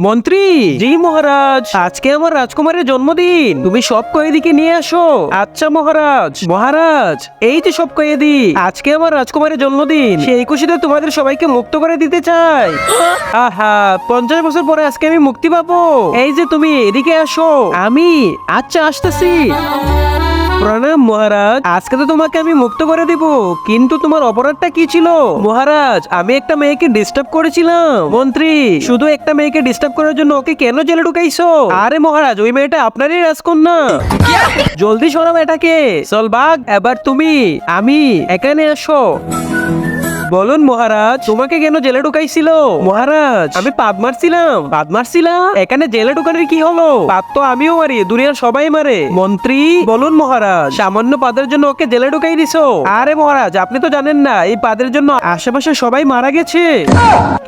মন্ত্রী! জি মহারাজ। আজকে আমার রাজকুমারের জন্মদিন। তুমি সব কয়েদিকে নিয়ে আসো। আচ্ছা মহারাজ। মহারাজ এই যে সব কয়েদি আজকে আমার রাজকুমারের জন্মদিন। সেই খুশিতে তোমাদের সবাইকে মুক্ত করে দিতে চাই আহা পঞ্চাশ বছর পরে আজকে আমি মুক্তি পাবো। এই যে তুমি এদিকে আসো। আমি আচ্ছা আসতেছি। মহারাজ। আজকে তো তোমাকে আমি মুক্ত করে দিব, কিন্তু তোমার অপরাধটা কি ছিল? মহারাজ, আমি একটা মেয়েকে ডিস্টার্ব করেছিলাম। মন্ত্রী, শুধু একটা মেয়েকে ডিস্টার্ব করার জন্য ওকে কেন জেলে ঢুকাইছো? আরে মহারাজ, ওই মেয়েটা আপনারই রাজকন্যা। জলদি সরাও এটাকে। চল বাঘ, এবার তুমি, আমি এখানে আসো। বলুন মহারাজ, তোমাকে কেন জেলে ঢুকাইছিল? মহারাজ, আমি পাদ মারছিলাম। পাদ মারছিলাম এখানে জেলে ঢুকানোর কি হলো? পাদ তো আমিও মারি, দুনিয়ার সবাই মারে। মন্ত্রী, বলুন মহারাজ, সামান্য পাদের জন্য ওকে জেলে ঢুকাই দিছো? আরে মহারাজ, আপনি তো জানেন না, এই পাদের জন্য আশেপাশে সবাই মারা গেছে।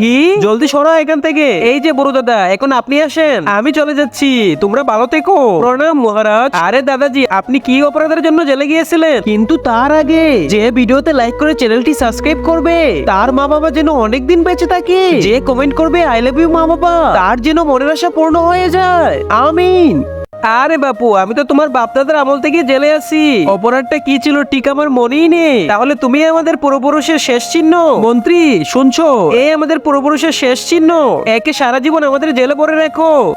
কি? জলদি সরো এখান থেকে। এই যে বড় দাদা, এখন আপনি আসেন। আমি চলে যাচ্ছি, তোমরা ভালো থেকো। প্রণাম মহারাজ। আরে দাদাজি, আপনি কি অপরাধের জন্য জেলে গিয়েছিলেন? কিন্তু তার আগে যে ভিডিওতে লাইক করে চ্যানেলটি সাবস্ক্রাইব করবে তার মা বাবা যেন অনেক দিন বেঁচে থাকে। যে কমেন্ট করবে আই লাভ ইউ মা বাবা তার যেন মনের আশা পূর্ণ হয়ে যায়। আমিন। আরে বাপু, আমি তো তোমার বাপদাদার আমল থেকে জেলে আছি। অপরাধটা কি ছিল ঠিক আমার মনেই নেই। তাহলে তুমি আমাদের পূর্বপুরুষের শেষ চিহ্ন? মন্ত্রী, শুনছো? এ আমাদের পূর্বপুরুষের শেষ চিহ্ন। একে সারা জীবন আমাদের জেলে পড়ে রাখো।